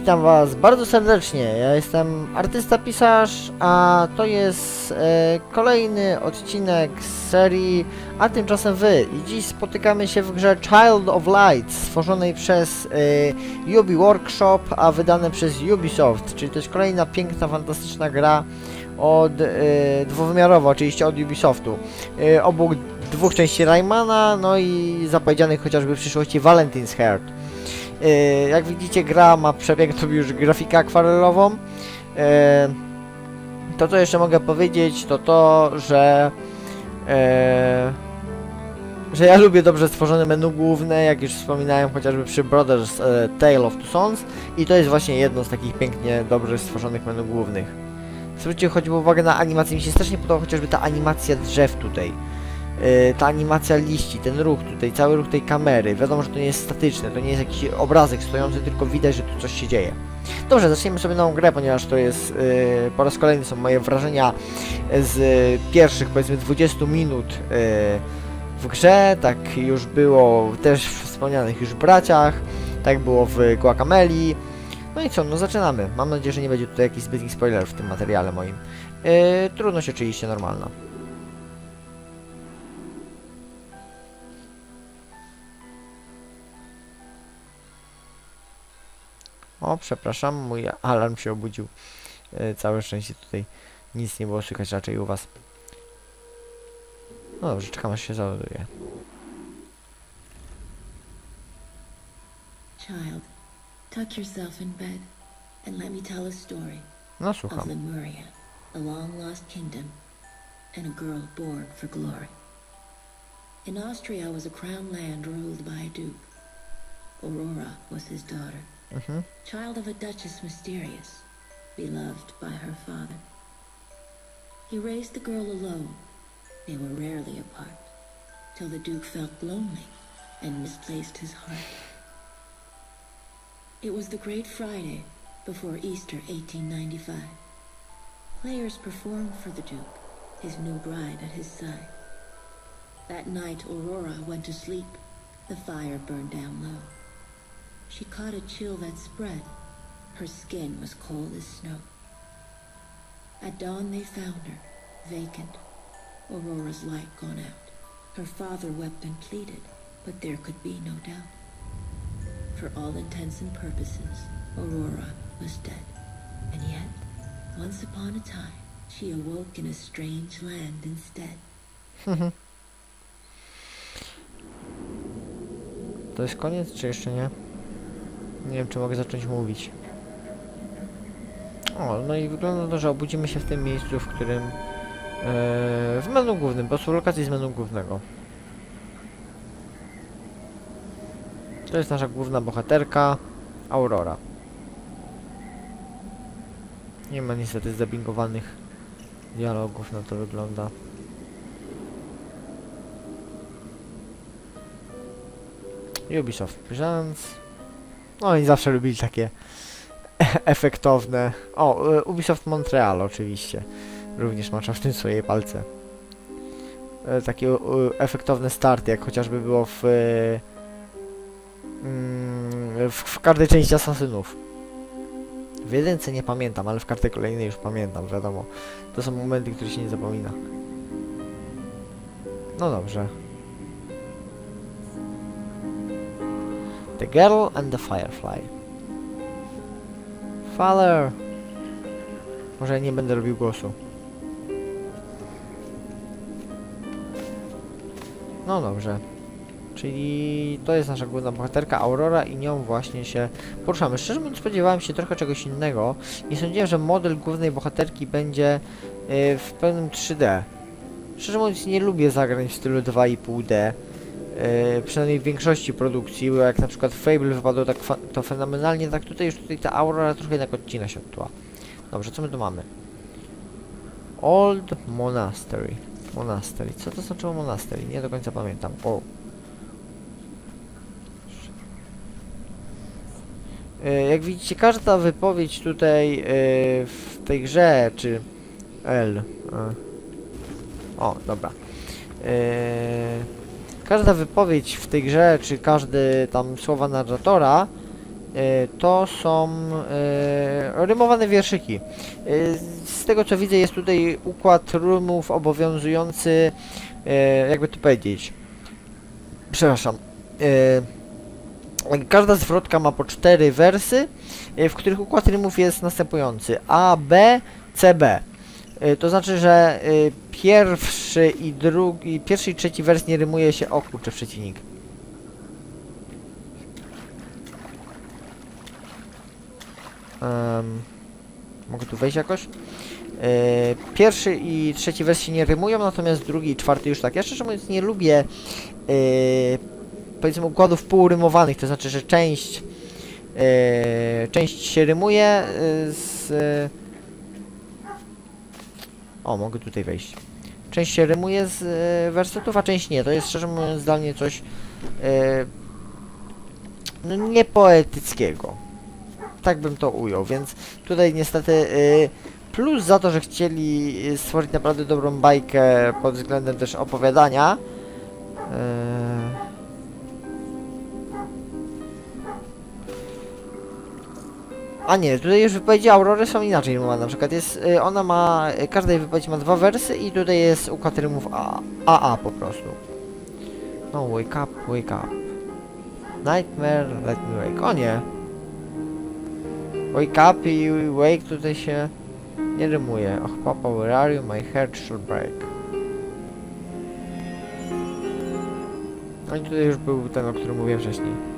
Witam Was bardzo serdecznie. Ja jestem artysta pisarz, a to jest e, kolejny odcinek z serii A tymczasem Wy. I dziś spotykamy się w grze Child of Light, stworzonej przez e, Ubi Workshop, a wydane przez Ubisoft. Czyli to jest kolejna piękna, fantastyczna gra od e, dwuwymiarowa, oczywiście od Ubisoftu. E, obok dwóch części Raymana, no i zapowiedzianych chociażby w przyszłości Valentine's Heart. E, Jak widzicie, gra ma przepiękną już grafikę akwarelową. E, To, co jeszcze mogę powiedzieć, to to, że e, że ja lubię dobrze stworzone menu główne, jak już wspominałem chociażby przy Brothers e, Tale of Two Sons i to jest właśnie jedno z takich pięknie dobrze stworzonych menu głównych. Zwróćcie choćby uwagę na animację, mi się strasznie podoba chociażby ta animacja drzew tutaj. E, ta animacja liści, ten ruch tutaj, cały ruch tej kamery. Wiadomo, że to nie jest statyczne, to nie jest jakiś obrazek stojący, tylko widać, że tu coś się dzieje. Dobrze, zaczniemy sobie nową grę, ponieważ to jest e, po raz kolejny są moje wrażenia z pierwszych powiedzmy 20 minut e, w grze. Tak już było też w wspomnianych już braciach, tak było w Guacameli. No i co, no zaczynamy. Mam nadzieję, że nie będzie tutaj jakichś zbytnich spoilerów w tym materiale moim. E, trudność oczywiście normalna. O, przepraszam, mój alarm się obudził. E, całe szczęście tutaj nic nie było słychać raczej u was. No dobrze, czekam aż się załaduje. Child, tuck yourself in bed and let me tell a story No of słucham. Lemuria, a long lost kingdom, and a girl born for glory. In Austria was a crown land ruled by a duke. Aurora was his daughter, Mhm. child of a duchess mysterious, beloved by her father. He raised the girl alone. They were rarely apart, till the duke felt lonely and misplaced his heart. It was the Great Friday before Easter 1895. Players performed for the Duke, his new bride at his side. That night, Aurora went to sleep. The fire burned down low. She caught a chill that spread. Her skin was cold as snow. At dawn, they found her, vacant, Aurora's light gone out. Her father wept and pleaded, but there could be no doubt. For all intents and purposes, Aurora was dead. And yet, once upon a time, she awoke in a strange land instead. To jest koniec, czy jeszcze nie? Nie wiem, czy mogę zacząć mówić. O, no i wygląda to, że obudzimy się w tym miejscu, w którym... e, w menu głównym, po prostu lokacji z menu głównego. To jest nasza główna bohaterka, Aurora. Nie ma niestety zdubbingowanych dialogów, na to wygląda. Ubisoft Presents. No oni zawsze lubili takie efektowne. O, e, Ubisoft Montreal oczywiście. Również macza w tym swoje palce. E, Takie e, efektowne starty, jak chociażby było w, mm, w, w każdej części Asasynów. W jedynce nie pamiętam, ale w każdej kolejnej już pamiętam, wiadomo. To są momenty, które się nie zapomina. No dobrze. The Girl and the Firefly. Father. Może nie będę robił głosu. No dobrze. Czyli to jest nasza główna bohaterka Aurora i nią właśnie się poruszamy. Szczerze mówiąc spodziewałem się trochę czegoś innego. Nie sądziłem, że model głównej bohaterki będzie y, w pełnym 3D. Szczerze mówiąc nie lubię zagrań w stylu 2,5D. Yy, przynajmniej w większości produkcji, bo jak na przykład Fable wypadło tak to fenomenalnie, tak tutaj już tutaj ta aura trochę jednak odcina się od tła. Dobrze, co my tu mamy? Old Monastery. Monastery. Co to znaczyło Monastery? Nie do końca pamiętam. O. Yy, jak widzicie, każda wypowiedź tutaj yy, w tej grze, czy L. O, dobra. Każda wypowiedź w tej grze, czy każdy tam słowa narratora to są e, rymowane wierszyki. E, z tego co widzę jest tutaj układ rymów obowiązujący, e, jakby to powiedzieć, przepraszam, e, każda zwrotka ma po cztery wersy, e, w których układ rymów jest następujący A, B, C, B. E, To znaczy, że e, pierwszy i drugi, pierwszy i trzeci wers nie rymuje się o kurczę przeciwnik. Em, mogę tu wejść jakoś? E, pierwszy i trzeci wers się nie rymują, natomiast drugi i czwarty już tak. Ja szczerze mówiąc nie lubię e, powiedzmy układów półrymowanych, to znaczy, że część e, część się rymuje z o, mogę tutaj wejść. Część się rymuje z e, wersetów, a część nie. To jest szczerze mówiąc dla mnie coś e, no, niepoetyckiego. Tak bym to ujął, więc tutaj niestety e, plus za to, że chcieli stworzyć naprawdę dobrą bajkę pod względem też opowiadania. E, A nie, tutaj już wypowiedzi Aurory są inaczej rymowane. Na przykład jest, y, ona ma, y, każda jej wypowiedź ma dwa wersy i tutaj jest układ rymów A, AA po prostu. No, wake up, wake up. Nightmare, let me wake. O nie. Wake up i wake tutaj się nie rymuje. Och papa, where are you? My heart shall break. No i tutaj już był ten, o którym mówiłem wcześniej.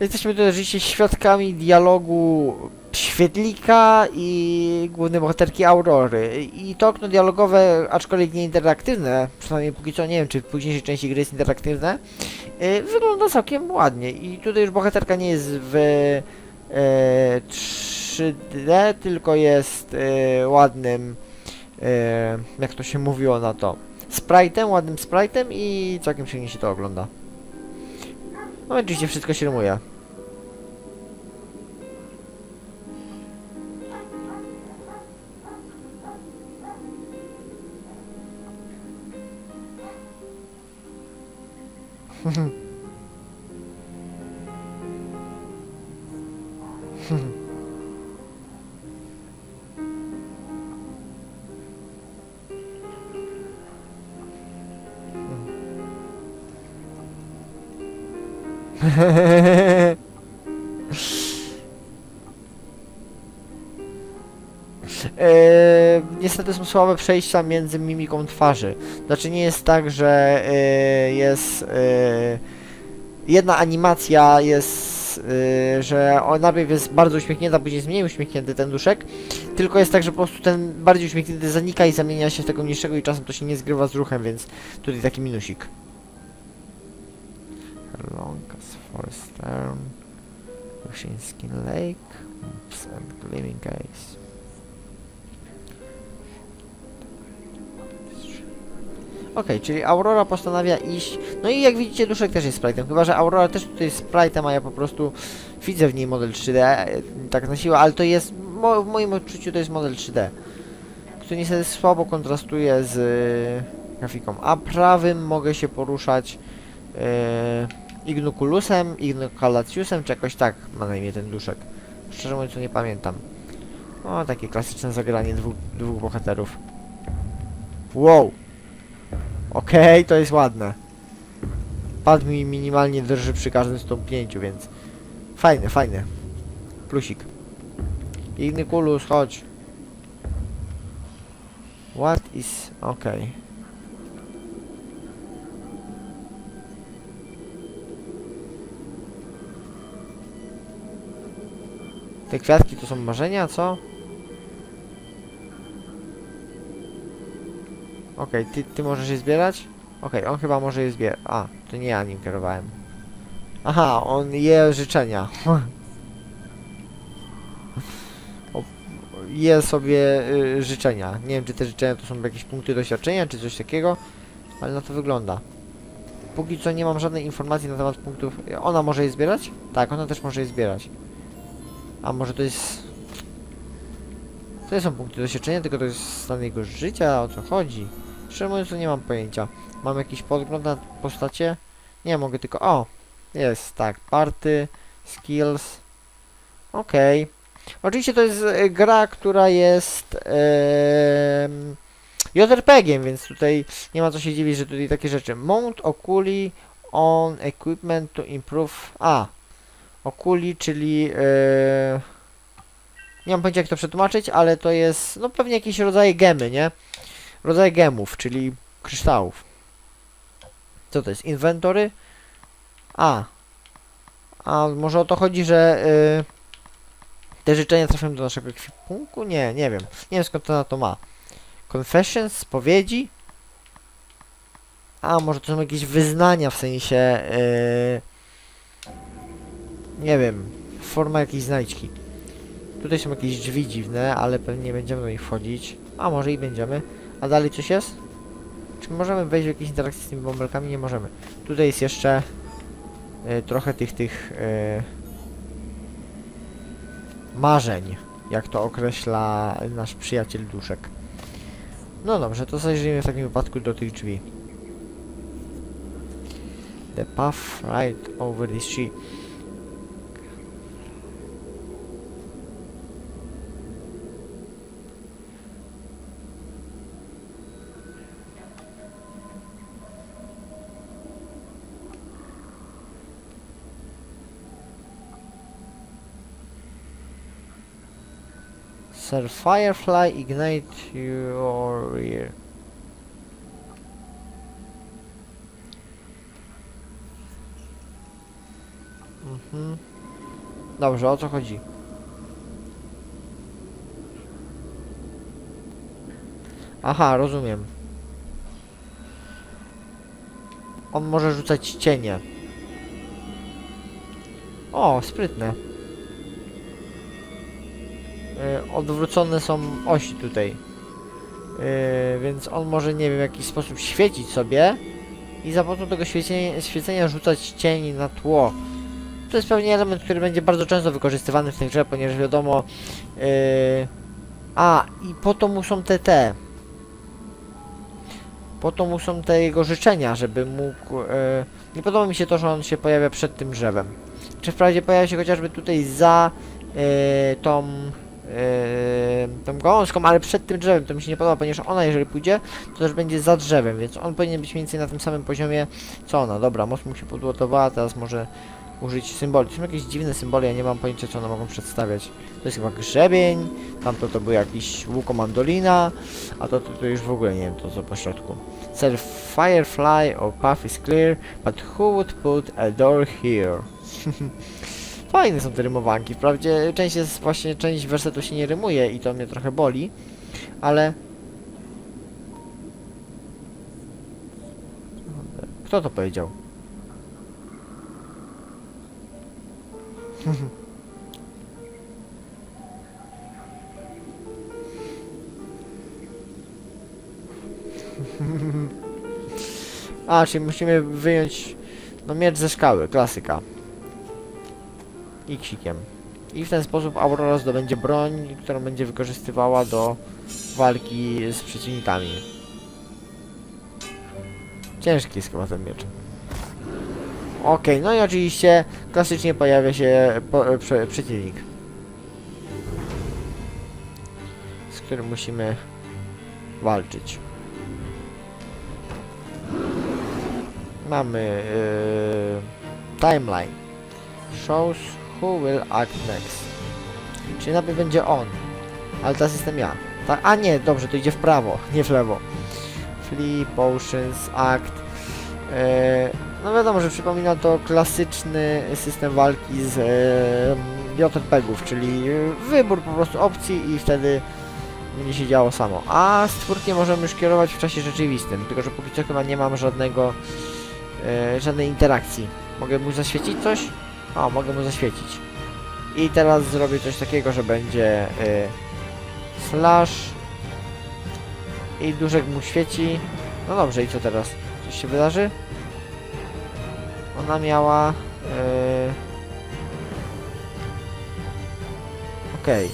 Jesteśmy tutaj oczywiście świadkami dialogu Świetlika i głównej bohaterki Aurory. I to okno dialogowe, aczkolwiek nie interaktywne, przynajmniej póki co nie wiem, czy w późniejszej części gry jest interaktywne, y, wygląda całkiem ładnie. I tutaj już bohaterka nie jest w e, 3D, tylko jest e, ładnym, e, jak to się mówiło na to, sprite'em, ładnym sprite'em i całkiem przyjemnie się to ogląda. No oczywiście wszystko się rymuje. Eee, niestety są słabe przejścia między mimiką twarzy. Znaczy nie jest tak, że eee, jest eee, jedna animacja jest, eee, że on najpierw jest bardzo uśmiechnięta, później jest mniej uśmiechnięty ten duszek, tylko jest tak, że po prostu ten bardziej uśmiechnięty zanika i zamienia się w tego niższego i czasem to się nie zgrywa z ruchem, więc tutaj taki minusik. Long as Forest Town, Skin Lake, Oops, and Gleaming Gaze. Okej, czyli Aurora postanawia iść. No i jak widzicie, duszek też jest sprite'em. Chyba, że Aurora też tutaj jest sprite'em, a ja po prostu widzę w niej model 3D, e, tak na siłę, ale to jest, mo w moim odczuciu to jest model 3D. Który niestety słabo kontrastuje z e, grafiką. A prawym mogę się poruszać e, Ignukulusem, Ignukalatiusem, czy jakoś tak ma na imię ten duszek. Szczerze mówiąc, nie pamiętam. O, takie klasyczne zagranie dwóch, dwóch bohaterów. Wow! Okej, to jest ładne. Pad mi minimalnie drży przy każdym stąpnięciu, więc fajne, fajne. Plusik. Inny kulus, chodź. What is... okej. Te kwiatki to są marzenia, co? Okej, ty, ty możesz je zbierać? Okej, on chyba może je zbierać. A, to nie ja nim kierowałem. Aha, on je życzenia. je sobie y, życzenia. Nie wiem, czy te życzenia to są jakieś punkty doświadczenia, czy coś takiego, ale na to wygląda. Póki co nie mam żadnej informacji na temat punktów. Ona może je zbierać? Tak, ona też może je zbierać. A może to jest... To nie są punkty doświadczenia, tylko to jest stan jego życia, o co chodzi. Szczerze mówiąc, to nie mam pojęcia. Mam jakiś podgląd na postacie? Nie, mogę tylko... O! Jest, tak. Party, skills. Okej. Oczywiście to jest e, gra, która jest em, JRPG-iem, więc tutaj nie ma co się dziwić, że tutaj takie rzeczy. Mount Oculi on equipment to improve... A! Oculi, czyli... E, nie mam pojęcia jak to przetłumaczyć, ale to jest no pewnie jakiś rodzaj gemy, nie? Rodzaj gemów, czyli kryształów. Co to jest? Inwentory? A. A może o to chodzi, że y, te życzenia trafią do naszego ekwipunku? Nie, nie wiem. Nie wiem skąd to na to ma. Confessions? Spowiedzi? A, może to są jakieś wyznania w sensie... y, nie wiem. Forma jakiejś znajdźki. Tutaj są jakieś drzwi dziwne, ale pewnie nie będziemy do nich wchodzić. A może i będziemy. A dalej coś jest? Czy możemy wejść w jakieś interakcje z tymi bąbelkami? Nie możemy. Tutaj jest jeszcze y, trochę tych, tych y, marzeń, jak to określa nasz przyjaciel Duszek. No dobrze, to zajrzyjmy w takim wypadku do tych drzwi. The path right over this tree. Sir Firefly ignite your rear. Mhm. Dobrze, o co chodzi? Aha, rozumiem. On może rzucać cienie. O, sprytne. Odwrócone są osi tutaj. Y, więc on może, nie wiem, w jakiś sposób świecić sobie i za pomocą tego świecenia, świecenia rzucać cień na tło. To jest pewnie element, który będzie bardzo często wykorzystywany w tej grze, ponieważ wiadomo... y, a, i po to mu są te te. Po to mu są te jego życzenia, żeby mógł... y, nie podoba mi się to, że on się pojawia przed tym drzewem. Czy wprawdzie pojawia się chociażby tutaj za y, tą yy, tą gałązką, ale przed tym drzewem to mi się nie podoba, ponieważ ona jeżeli pójdzie, to też będzie za drzewem, więc on powinien być mniej więcej na tym samym poziomie co ona. Dobra, most mu się podłotowała, teraz może użyć symboli. To są jakieś dziwne symbole, ja nie mam pojęcia co one mogą przedstawiać. To jest chyba grzebień, tamto to był jakiś łuko mandolina, a to, to, to już w ogóle nie wiem to co po środku. Firefly or path is clear, but who would put a door here? Fajne są te rymowanki. Wprawdzie część jest właśnie, część wersetu się nie rymuje i to mnie trochę boli, ale... Kto to powiedział? A, czyli musimy wyjąć no miecz ze skały, klasyka. Iksikiem. I w ten sposób Aurora zdobędzie broń, którą będzie wykorzystywała do walki z przeciwnikami. Ciężki jest chyba ten miecz. Okej, no i oczywiście klasycznie pojawia się po, prze, przeciwnik. Z którym musimy walczyć. Mamy yy, timeline. Shows who will act next. Czyli najpierw będzie on. Ale teraz jestem ja. Tak? A nie, dobrze, to idzie w prawo, nie w lewo. Flee, potions, act. Yy, no wiadomo, że przypomina to klasyczny system walki z yy, JRPG-ów, czyli wybór po prostu opcji i wtedy będzie się działo samo. A stwórkiem możemy już kierować w czasie rzeczywistym, tylko że póki co chyba nie mam żadnego, yy, żadnej interakcji. Mogę mu zaświecić coś? O, mogę mu zaświecić. I teraz zrobię coś takiego, że będzie Slash. I duszek mu świeci. No dobrze, i co teraz? Coś się wydarzy? Ona miała... Yy... Okej.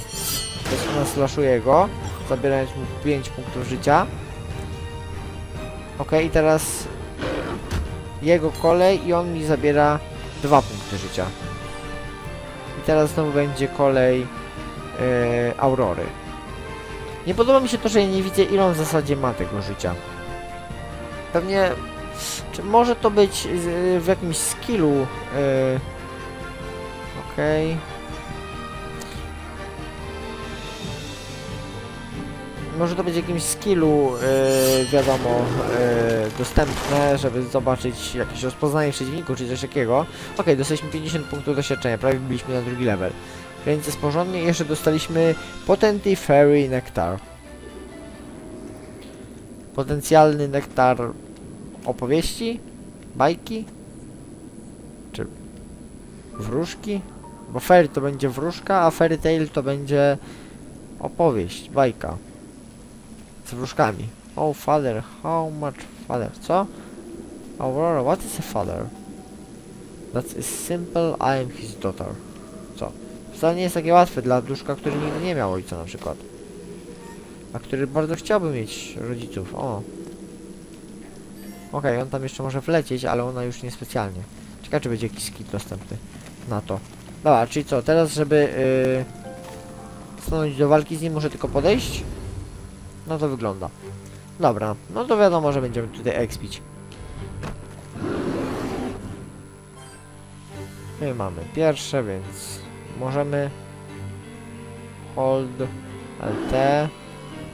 Teraz ona slashuje go, zabierając mu 5 punktów życia. Okej, i teraz jego kolej i on mi zabiera 2 punkty życia. I teraz znowu będzie kolej yy, Aurory. Nie podoba mi się to, że ja nie widzę ile on w zasadzie ma tego życia. Pewnie... Czy może to być w jakimś skillu? Yy, Okej. Może to być jakimś skillu, yy, wiadomo, yy, dostępne, żeby zobaczyć jakieś rozpoznanie przeciwników, czy coś takiego. Okej, dostaliśmy 50 punktów doświadczenia, prawie byliśmy na drugi level. Więc jest porządnie. Jeszcze dostaliśmy Potenty Fairy Nectar. Potencjalny nektar opowieści? Bajki? Czy wróżki? Bo fairy to będzie wróżka, a fairy tale to będzie opowieść, bajka. Z wróżkami. Oh father, how much father? Co? Aurora, what is a father? That's a simple, I am his daughter. Co? Wcale nie jest takie łatwe dla duszka, który nigdy nie miał ojca na przykład. A który bardzo chciałby mieć rodziców. O. Okej, on tam jeszcze może wlecieć, ale ona już niespecjalnie. Ciekawe, czy będzie jakiś skip dostępny na to. Dobra, czyli co, teraz żeby yy, stanąć do walki z nim, muszę tylko podejść? No to wygląda. Dobra, no to wiadomo, że będziemy tutaj expić. My mamy pierwsze, więc możemy hold LT.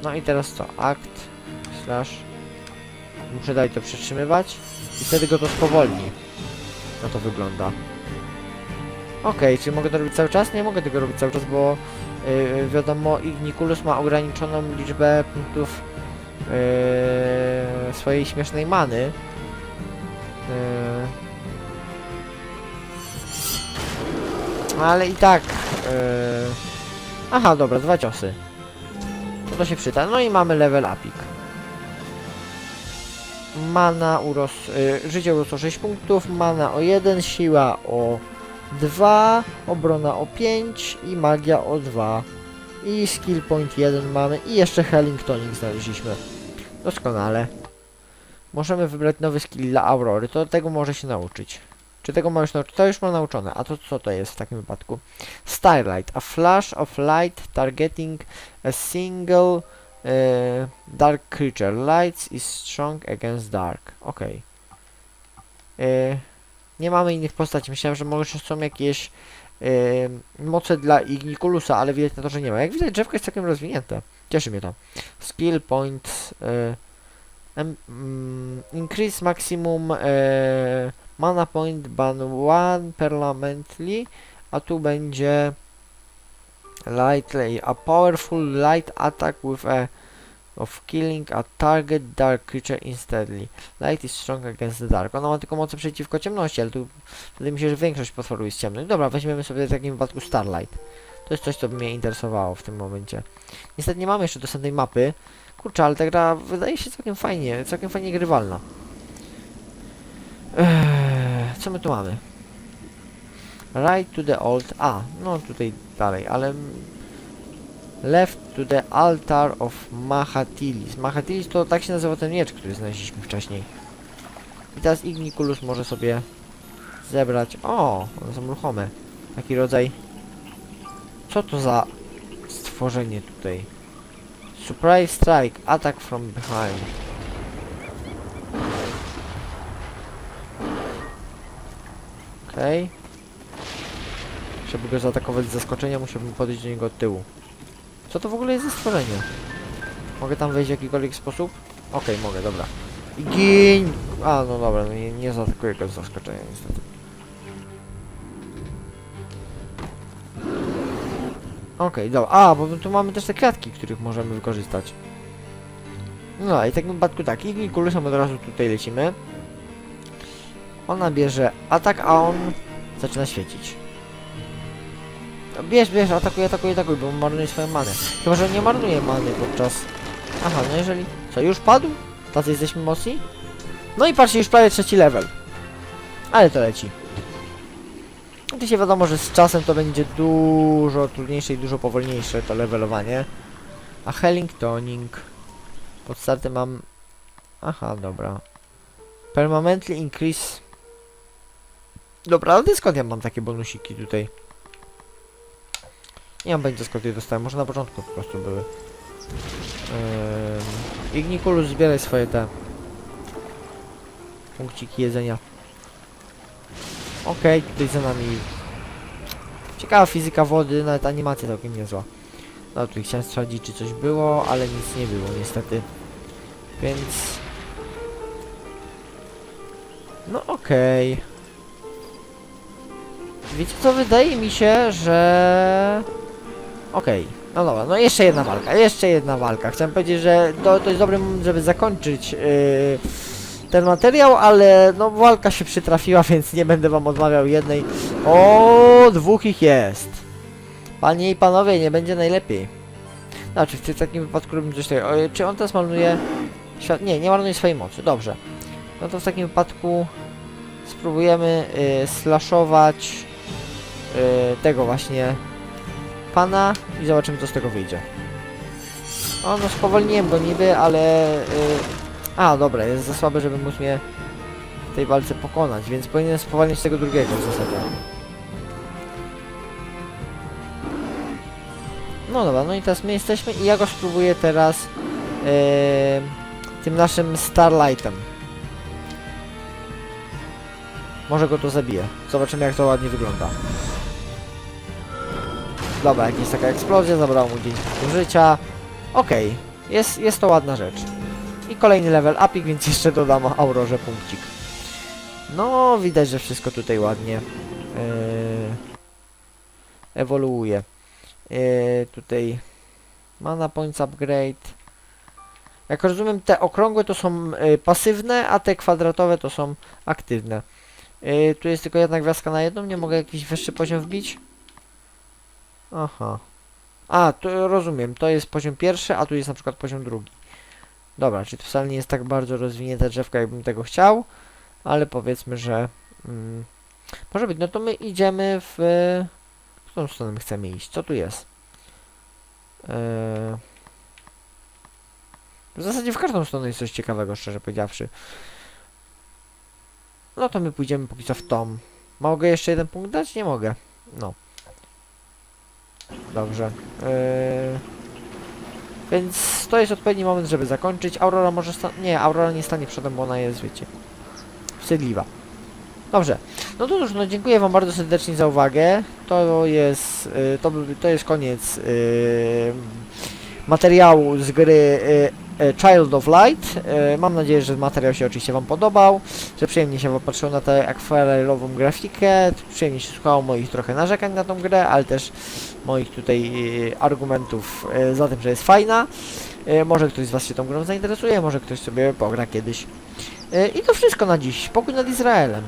No i teraz co? Act slash muszę dalej to przytrzymywać i wtedy go to spowolni. No to wygląda. Okej, czy mogę to robić cały czas? Nie mogę tego robić cały czas, bo wiadomo Igniculus ma ograniczoną liczbę punktów yy, swojej śmiesznej many. Yy, ale i tak. Aha, dobra, dwa ciosy. No to się przyda. No i mamy level upik. Mana uros... Życie urosło 6 punktów, mana o 1, siła o 2, obrona o 5 i magia o 2. I skill point 1 mamy i jeszcze healing tonic znaleźliśmy. Doskonale. Możemy wybrać nowy skill dla Aurory, to tego może się nauczyć. Czy tego ma już nauczyć? To już ma nauczone. A to co to jest w takim wypadku? Starlight. A flash of light targeting a single e, dark creature. Lights is strong against dark. E, Nie mamy innych postaci. Myślałem, że może są jakieś e, moce dla Igniculusa, ale widać na to, że nie ma. Jak widać, drzewko jest całkiem rozwinięte. Cieszy mnie to. Skill em, mm, increase maximum e, mana point ban one permanently, a tu będzie light a powerful light attack with a of killing a target dark creature instantly. Light is strong against the dark. Ona ma tylko moce przeciwko ciemności, ale tu wydaje mi się, że większość potworów jest ciemnych. Dobra, weźmiemy sobie w takim wypadku Starlight. To jest coś, co by mnie interesowało w tym momencie. Niestety nie mamy jeszcze dostępnej mapy. Kurczę, ale ta gra wydaje się całkiem fajnie, całkiem fajnie grywalna. Eee, co my tu mamy? Right to the old... A, no tutaj dalej, ale... Left to the altar of Mahatilis. Mahatilis to tak się nazywa ten miecz, który znaleźliśmy wcześniej. I teraz Igniculus może sobie zebrać... O, one są ruchome. Taki rodzaj... Co to za stworzenie tutaj? Surprise strike, attack from behind. Okej. Okay. Żeby go zaatakować z zaskoczenia, musiałbym podejść do niego od tyłu. Co to w ogóle jest za stworzenie? Mogę tam wejść w jakikolwiek sposób? Okej, mogę, dobra. Gin! A, no dobra, no nie, nie zaatakuję go z zaskoczenia niestety. Okej, dobra. A, bo tu mamy też te kwiatki, których możemy wykorzystać. No i w takim wypadku tak, i kulusem od razu tutaj lecimy. Ona bierze atak, a on zaczyna świecić. Bierz, bierz, atakuj, atakuj, atakuj, bo marnuje swoją manę. Chyba, że nie marnuje many podczas... Aha, no jeżeli... Co, już padł? Tacy jesteśmy mocni? No i patrzcie, już prawie trzeci level. Ale to leci. Oczywiście wiadomo, że z czasem to będzie dużo trudniejsze i dużo powolniejsze to levelowanie. A Helling Toning. Pod startem mam... Aha, dobra. Permanently increase... Dobra, ale skąd ja mam takie bonusiki tutaj? Nie mam pojęcia skąd je dostałem, może na początku po prostu były. Ehm, Ignikulus, zbieraj swoje te... Punkciki jedzenia. Okej, tutaj za nami... Ciekawa fizyka wody, nawet animacja całkiem niezła. No tutaj chciałem sprawdzić czy coś było, ale nic nie było niestety. Więc... No okej. Wiecie co, wydaje mi się, że... Okej, no dobra, no jeszcze jedna walka, jeszcze jedna walka. Chciałem powiedzieć, że to, to jest dobry moment, żeby zakończyć yy, ten materiał, ale no walka się przytrafiła, więc nie będę wam odmawiał jednej. O, dwóch ich jest. Panie i panowie, nie będzie najlepiej. Znaczy, w takim wypadku robimy coś takiego. Czy on teraz marnuje... Świat... Nie, nie marnuje swojej mocy, dobrze. No to w takim wypadku spróbujemy y, slashować y, tego właśnie pana i zobaczymy co z tego wyjdzie. O, no spowolniłem go niby, ale... Y, a, dobra, jest za słaby, żeby móc mnie w tej walce pokonać, więc powinienem spowolnić tego drugiego w zasadzie. No dobra, no i teraz my jesteśmy i ja go spróbuję teraz yy, tym naszym Starlightem. Może go to zabije. Zobaczymy jak to ładnie wygląda. Dobra, jakaś taka eksplozja, zabrało mu 10 punktów życia. Okej, jest, jest to ładna rzecz. I kolejny level upik, więc jeszcze dodam Aurorze punkcik. No, widać, że wszystko tutaj ładnie yy, ewoluuje. Yy, tutaj mana points upgrade. Jak rozumiem, te okrągłe to są yy, pasywne, a te kwadratowe to są aktywne. Yy, tu jest tylko jedna gwiazdka na jedną, nie mogę jakiś wyższy poziom wbić? Aha. A, to rozumiem, to jest poziom pierwszy, a tu jest na przykład poziom drugi. Dobra, czyli to wcale nie jest tak bardzo rozwinięta drzewka, jakbym tego chciał, ale powiedzmy, że mm, może być. No to my idziemy w... W którą stronę my chcemy iść? Co tu jest? Eee, w zasadzie w każdą stronę jest coś ciekawego, szczerze powiedziawszy. No to my pójdziemy póki co w tom. Mogę jeszcze jeden punkt dać? Nie mogę. No. Dobrze. Eee, więc to jest odpowiedni moment, żeby zakończyć. Aurora może Nie, Aurora nie stanie przodem, bo ona jest, wiecie, wstydliwa. Dobrze. No to cóż, no dziękuję wam bardzo serdecznie za uwagę. To jest, y, to, to jest koniec y, materiału z gry y, y, Child of Light. Y, mam nadzieję, że materiał się oczywiście wam podobał, że przyjemnie się popatrzyło na tę akwarelową grafikę, przyjemnie się słuchało moich trochę narzekań na tą grę, ale też moich tutaj argumentów za tym, że jest fajna. Może ktoś z was się tą grą zainteresuje, może ktoś sobie pogra kiedyś. I to wszystko na dziś. Pokój nad Izraelem.